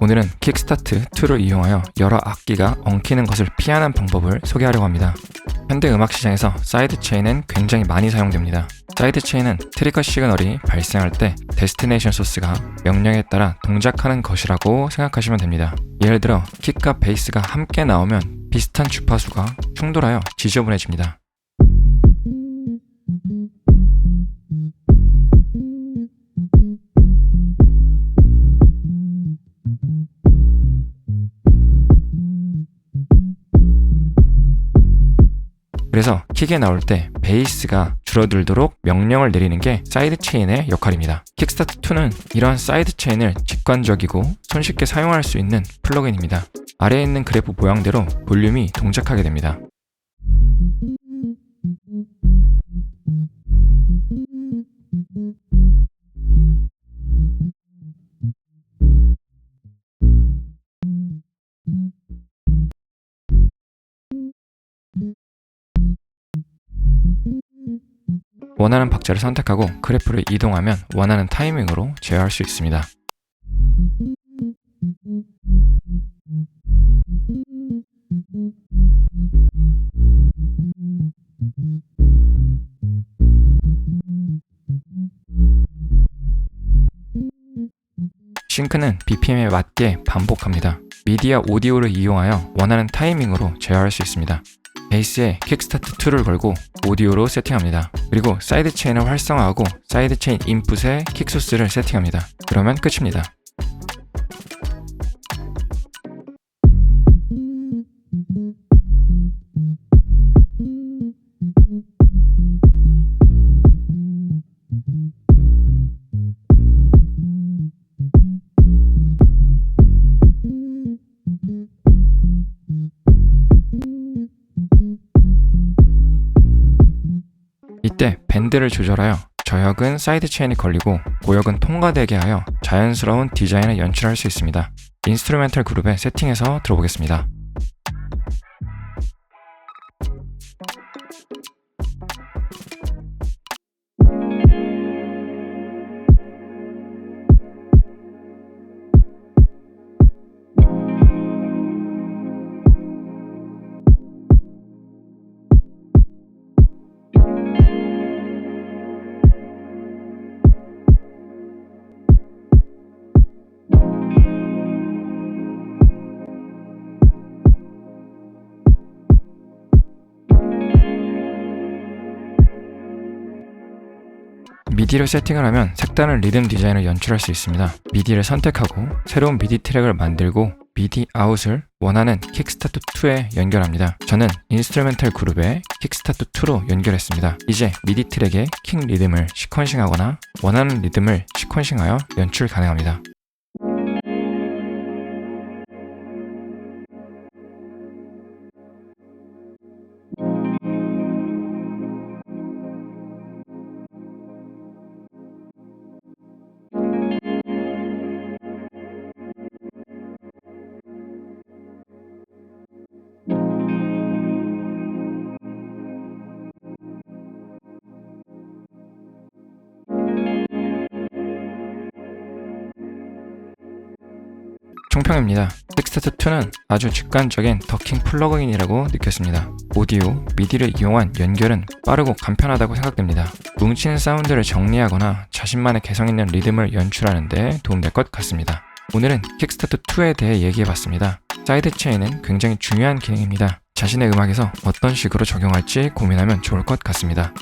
오늘은 킥스타트 2를 이용하여 여러 악기가 엉키는 것을 피하는 방법을 소개하려고 합니다. 현대 음악 시장에서 사이드 체인은 굉장히 많이 사용됩니다. 사이드 체인은 트리거 시그널이 발생할 때 데스티네이션 소스가 명령에 따라 동작하는 것이라고 생각하시면 됩니다. 예를 들어 킥과 베이스가 함께 나오면 비슷한 주파수가 충돌하여 지저분해집니다. 그래서 킥에 나올 때 베이스가 줄어들도록 명령을 내리는 게 사이드 체인의 역할입니다. 킥스타트 2는 이러한 사이드 체인을 직관적이고 손쉽게 사용할 수 있는 플러그인입니다. 아래에 있는 그래프 모양대로 볼륨이 동작하게 됩니다. 원하는 박자를 선택하고 그래프를 이동하면 원하는 타이밍으로 제어할 수 있습니다. 싱크는 BPM에 맞게 반복합니다. 미디어 오디오를 이용하여 원하는 타이밍으로 제어할 수 있습니다. 베이스에 킥스타트 2를 걸고 오디오로 세팅합니다. 그리고 사이드 체인을 활성화하고 사이드 체인 인풋에 킥 소스를 세팅합니다. 그러면 끝입니다. 이때 밴드를 조절하여 저역은 사이드 체인이 걸리고 고역은 통과되게 하여 자연스러운 디자인을 연출할 수 있습니다. 인스트루멘탈 그룹의 세팅에서 들어보겠습니다. 미디를 세팅을 하면 색다른 리듬 디자인을 연출할 수 있습니다. 미디를 선택하고 새로운 미디 트랙을 만들고 미디 아웃을 원하는 킥스타트 2에 연결합니다. 저는 인스트루멘탈 그룹에 킥스타트 2로 연결했습니다. 이제 미디 트랙에 킥 리듬을 시퀀싱하거나 원하는 리듬을 시퀀싱하여 연출 가능합니다. 총평입니다. 킥스타트 2는 아주 직관적인 더킹 플러그인이라고 느꼈습니다. 오디오, 미디를 이용한 연결은 빠르고 간편하다고 생각됩니다. 뭉치는 사운드를 정리하거나 자신만의 개성 있는 리듬을 연출하는 데 도움될 것 같습니다. 오늘은 킥스타트 2에 대해 얘기해봤습니다. 사이드 체인은 굉장히 중요한 기능입니다. 자신의 음악에서 어떤 식으로 적용할지 고민하면 좋을 것 같습니다.